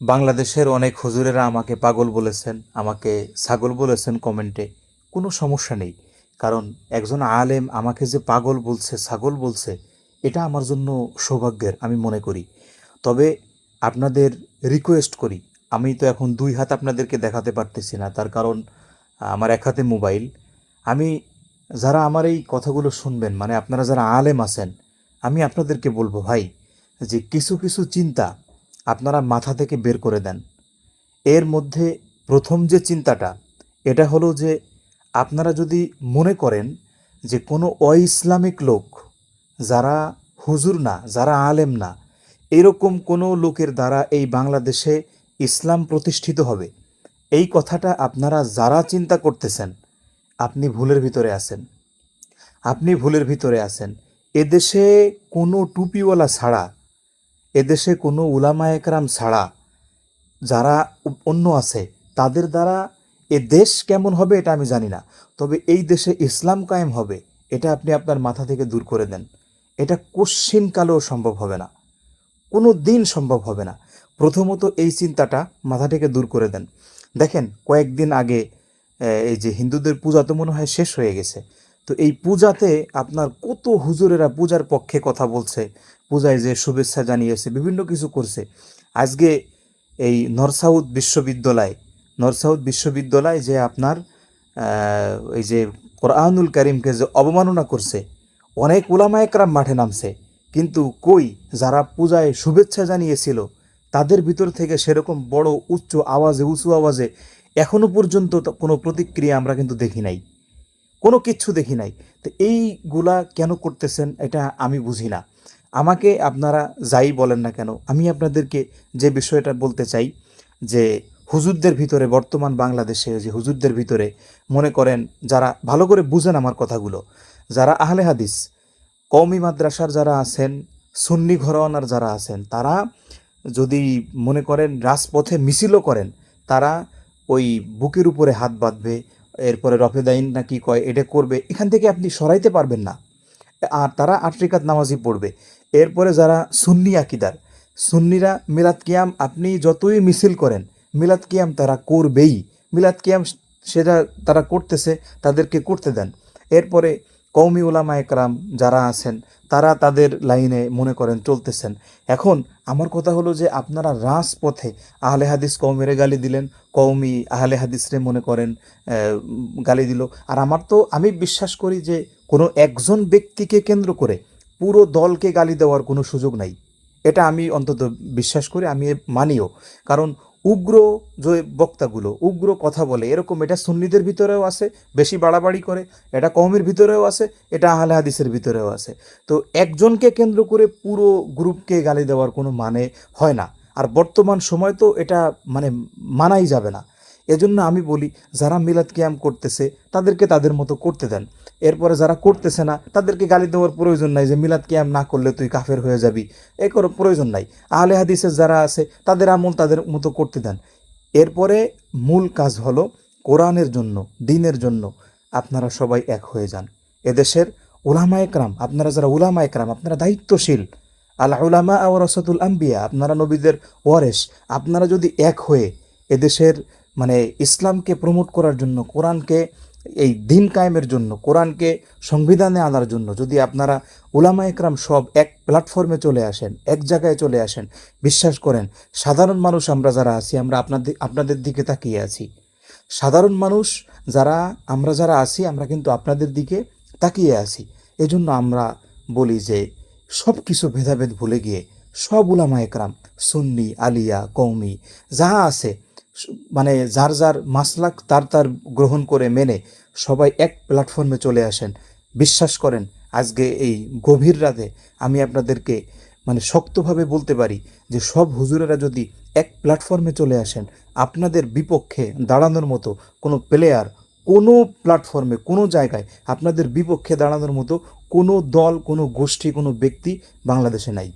বাংলাদেশের অনেক হুজুরেরা আমাকে পাগল বলেছেন, আমাকে ছাগল বলেছেন কমেন্টে। কোনো সমস্যা নেই, কারণ একজন আলেম আমাকে যে পাগল বলছে, ছাগল বলছে, এটা আমার জন্য সৌভাগ্যের, আমি মনে করি। তবে আপনাদের রিকোয়েস্ট করি, আমি তো এখন দুই হাত আপনাদেরকে দেখাতে পারতেছি না, তার কারণ, আমার এক হাতে মোবাইল। আমি, যারা আমার এই কথাগুলো শুনবেন মানে আপনারা যারা আলেম আছেন, আমি আপনাদেরকে বলব ভাই, যে কিছু কিছু চিন্তা আপনারা মাথা থেকে বের করে দেন। এর মধ্যে প্রথম যে চিন্তাটা, এটা হলো যে আপনারা যদি মনে করেন যে কোনো অইসলামিক লোক, যারা হুজুর না, যারা আলেম না, এরকম কোনো লোকের দ্বারা এই বাংলাদেশে ইসলাম প্রতিষ্ঠিত হবে। এই কথাটা আপনারা যারা চিন্তা করতেছেন, আপনি ভুলের ভিতরে আছেন। আপনি ভুলের ভিতরে আছেন। এদেশে কোনো টুপিওয়ালা ছাড়া এদেশে কোনো উলামা একরাম ছাড়া যারা অন্য আছে, তাদের দ্বারা এ দেশ কেমন হবে এটা আমি জানি না। তবে এই দেশে ইসলাম কায়েম হবে, এটা আপনি আপনার মাথা থেকে দূর করে দেন। এটা কোশ্চিনকালেও সম্ভব হবে না। কোনো দিন সম্ভব হবে না। প্রথমত এই চিন্তাটা মাথা থেকে দূর করে দেন। দেখেন, কয়েকদিন আগে এই যে হিন্দুদের পূজা তো মনে হয় শেষ হয়ে গেছে। তো এই পূজাতে আপনার কত হুজুরেরা পূজার পক্ষে কথা বলছে পূজায় যে শুভেচ্ছা জানিয়েছে, বিভিন্ন কিছু করছে। আজকে এই নরসাউথ বিশ্ববিদ্যালয় নরসাউথ বিশ্ববিদ্যালয় যে আপনার এই যে কোরআনুল করিমকে যে অবমাননা করছে, অনেক ওলামা একরাম মাঠে নামছে। কিন্তু কই যারা পূজায় শুভেচ্ছা জানিয়েছিল, তাদের ভিতর থেকে সেরকম বড় উচ্চ আওয়াজে, উঁচু আওয়াজে এখনও পর্যন্ত কোনো প্রতিক্রিয়া আমরা কিন্তু দেখি নাই। কোনো কিচ্ছু দেখি নাই। তো এইগুলা কেন করতেছেন এটা আমি বুঝি না। আমাকে আপনারা যাই বলেন না কেন, আমি আপনাদেরকে যে বিষয়টা বলতে চাই, যে হুজুরদের ভিতরে, বর্তমান বাংলাদেশে যে হুজুরদের ভিতরে, মনে করেন যারা ভালো করে বুঝেন আমার কথাগুলো, যারা আহলে হাদিস, কওমি মাদ্রাসার যারা আছেন, সুন্নি ঘরওয়ানার যারা আছেন, তারা যদি মনে করেন রাজপথে মিছিলও করেন, তারা ওই বুকের উপরে হাত বাঁধবে, এরপরে রফেদাইন না কি কয়, এটা করবে, এখান থেকে আপনি সরাইতে পারবেন না। আর তারা আটরিকাত নামাজি পড়বে। এরপরে যারা সুন্নি আকিদার, সুন্নিরা মিলাদ কিয়াম আপনি যতই মিছিল করেন, মিলাদ কিয়াম তারা করবেই। মিলাদ কিয়াম সেটা তারা করতেছে, তাদেরকে করতে দেন। এরপরে কৌমি ওলামা একরাম যারা আছেন, তারা তাদের লাইনে মনে করেন চলতেছেন। এখন আমার কথা হলো যে আপনারা রাজপথে আহলে হাদিস কৌমেরে গালি দিলেন কৌমি আহলে হাদিসরে মনে করেন গালি দিল। আর আমার তো, আমি বিশ্বাস করি যে কোনো একজন ব্যক্তিকে কেন্দ্র করে পুরো দলকে গালি দেওয়ার কোনো সুযোগ নাই। এটা আমি অন্তত বিশ্বাস করি, আমি মানিও। কারণ উগ্র যে বক্তাগুলো, উগ্র কথা বলে, এরকম এটা সুন্নিদের ভিতরেও আছে, বেশি বাড়াবাড়ি করে, এটা কওমের ভিতরেও আছে, এটা আহলে হাদিসের ভিতরেও আছে। তো একজনকে কেন্দ্র করে পুরো গ্রুপকে গালি দেওয়ার কোনো মানে হয় না। আর বর্তমান সময় তো এটা মানে মানাই যাবে না। এজন্য আমি বলি, যারা মিলাদ কিয়াম করতেছে, তাদেরকে তাদের মতো করতে দেন। এরপরে যারা করতেছে না, তাদেরকে গালি দেওয়ার প্রয়োজন নাই যে মিলাদ কিয়াম না করলে তুই কাফের হয়ে যাবি। এ কোনো প্রয়োজন নাই। আহলে হাদিসের যারা আছে, তাদের আমল তাদের মতো করতে দেন। এরপরে মূল কাজ হলো কোরআনের জন্য, দিনের জন্য আপনারা সবাই এক হয়ে যান। এদেশের উলামা একরাম, আপনারা যারা উলামা একরাম, আপনারা দায়িত্বশীল। আল্লাহ উলামা ও রসতুল আম্বিয়া আপনারা নবীদের ওয়ারেস আপনারা যদি এক হয়ে এদেশের মানে ইসলামকে প্রমোট করার জন্য, কোরআনকে এই দিন কায়েমের জন্য, কোরআনকে সংবিধানে আনার জন্য, যদি আপনারা উলামা একরাম সব এক প্ল্যাটফর্মে চলে আসেন, এক জায়গায় চলে আসেন, বিশ্বাস করেন, সাধারণ মানুষ আমরা যারা আছি, আমরা আপনাদের আপনাদের দিকে তাকিয়ে আছি। সাধারণ মানুষ যারা, আমরা যারা আছি, আমরা কিন্তু আপনাদের দিকে তাকিয়ে আছি। এজন্য আমরা বলি যে সব কিছু ভেদাভেদ ভুলে গিয়ে সব উলামা একরাম, সুন্নি, আলিয়া কৌমি যাহা আছে মানে যার যার মাসলাক তার তার গ্রহণ করে মেনে সবাই এক প্ল্যাটফর্মে চলে আসেন। বিশ্বাস করেন, আজকে এই গভীর রাতে আমি আপনাদেরকে মানে শক্তভাবে বলতে পারি যে সব হুজুরেরা যদি এক প্ল্যাটফর্মে চলে আসেন, আপনাদের বিপক্ষে দাঁড়ানোর মতো কোনো প্লেয়ার কোনো প্ল্যাটফর্মে কোনো জায়গায় আপনাদের বিপক্ষে দাঁড়ানোর মতো কোনো দল, কোনো গোষ্ঠী, কোনো ব্যক্তি বাংলাদেশে নাই।